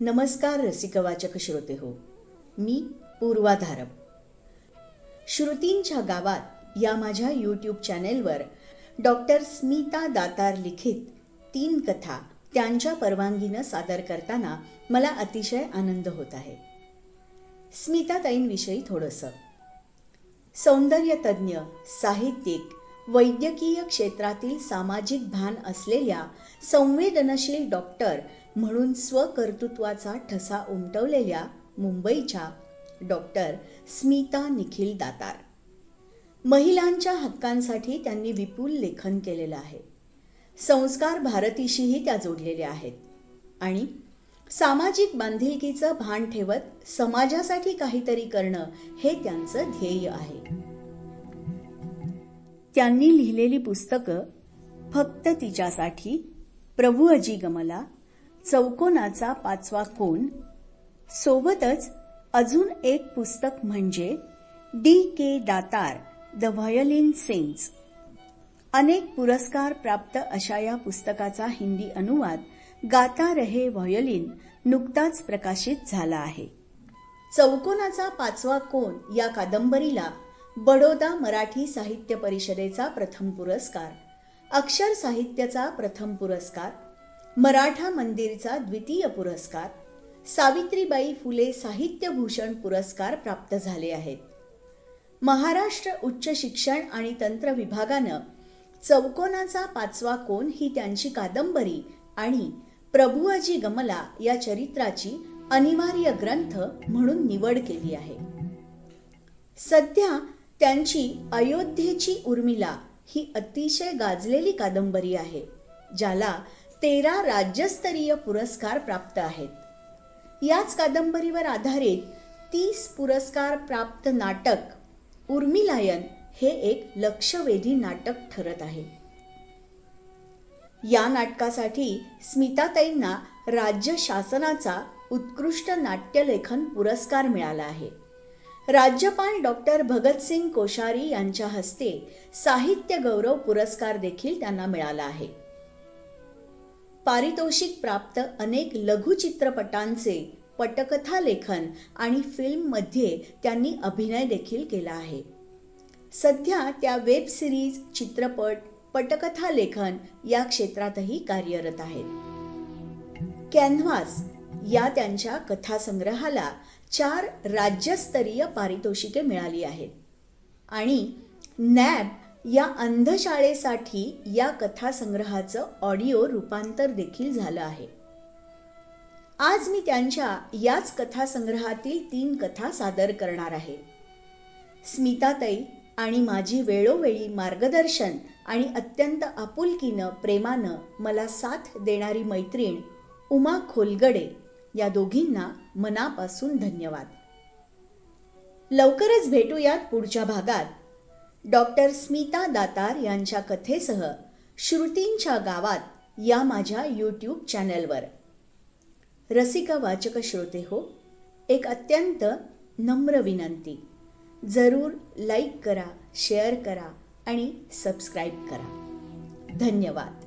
नमस्कार रसिकवाचक श्रोते हो. मी पूर्वाधारप श्रुतींच्या गावात या माझ्या यूट्यूब चॅनेलवर डॉक्टर स्मिता दातार लिखित तीन कथा त्यांच्या परवानगीनं सादर करताना मला अतिशय आनंद होत आहे. स्मिताताईंविषयी थोडंसं. सौंदर्यतज्ञ साहित्यिक वैद्यकीय क्षेत्रातील सामाजिक भान असलेल्या संवेदनशील डॉक्टर म्हणून स्वकर्तृत्वाचा ठसा उमटवलेल्या मुंबईच्या डॉक्टर स्मिता निखिल दातार. महिलांच्या हक्कांसाठी त्यांनी विपुल लेखन केलेलं आहे. संस्कार भारतीशीही त्या जोडलेल्या आहेत. आणि सामाजिक बांधिलकीचं भान ठेवत समाजासाठी काहीतरी करणं हे त्यांचं ध्येय आहे. त्यांनी लिहिलेली पुस्तकं फक्त तिच्यासाठी प्रभू अजी गमला चौकोनाचा पाचवा कोण सोबतच अजून एक पुस्तक म्हणजे D K Datar the violin sense. अनेक पुरस्कार प्राप्त अशा या पुस्तकाचा हिंदी अनुवाद गाता रहे व्हायोलिन नुकताच प्रकाशित झाला आहे. चौकोनाचा पाचवा कोण या कादंबरीला बडोदा मराठी साहित्य परिषदेचा प्रथम पुरस्कार अक्षर साहित्याचा प्रथम पुरस्कार मराठा मंदिरचा द्वितीय पुरस्कार सावित्रीबाई फुले साहित्यभूषण पुरस्कार प्राप्त झाले आहेत. महाराष्ट्र उच्च शिक्षण आणि तंत्र विभागानं चौकोनाचा पाचवा कोण ही त्यांची कादंबरी आणि प्रभुअजी गमला या चरित्राची अनिवार्य ग्रंथ म्हणून निवड केली आहे. सध्या त्यांची अयोध्येची उर्मिला ही अतिशय गाजलेली कादंबरी आहे ज्याला तेरा राज्यस्तरीय पुरस्कार प्राप्त आहेत. याच कादंबरीवर आधारित तीस पुरस्कार प्राप्त नाटक उर्मिलायन हे एक लक्षवेधी नाटक ठरत आहे. या नाटकासाठी स्मिताताईंना राज्य शासनाचा उत्कृष्ट नाट्यलेखन पुरस्कार मिळाला आहे. राज्यपाल डॉक्टर भगतसिंग कोश्यारी यांच्या हस्ते साहित्य गौरव पुरस्कार देखील त्यांना मिळाला आहे. पारितोषिक प्राप्त अनेक लघुचित्रपटांचे पटकथा लेखन आणि फिल्ममध्ये त्यांनी अभिनय देखील केला आहे. सध्या त्या वेब सिरीज चित्रपट पटकथा लेखन या क्षेत्रातही कार्यरत आहेत. कॅनव्हास या त्यांच्या कथासंग्रहाला चार राज्यस्तरीय पारितोषिके मिळाली आहेत. आणि नॅब या अंधशाळेसाठी या कथासंग्रहाचं ऑडिओ रूपांतर देखील झालं आहे. आज मी त्यांच्या याच कथासंग्रहातील तीन कथा सादर करणार आहे. स्मिताताई आणि माझी वेळोवेळी मार्गदर्शन आणि अत्यंत आपुलकीनं प्रेमानं मला साथ देणारी मैत्रीण उमा खोलगडे या दोघींना मनापासून धन्यवाद. लवकरच भेटूयात पुढच्या भागात. डॉक्टर स्मिता दातार यांच्या कथेसह श्रुतींच्या गावात या माझ्या यूट्यूब चॅनलवर रसिका वाचक श्रोते हो एक अत्यंत नम्र विनंती. जरूर लाईक करा शेअर करा आणि सबस्क्राईब करा. धन्यवाद.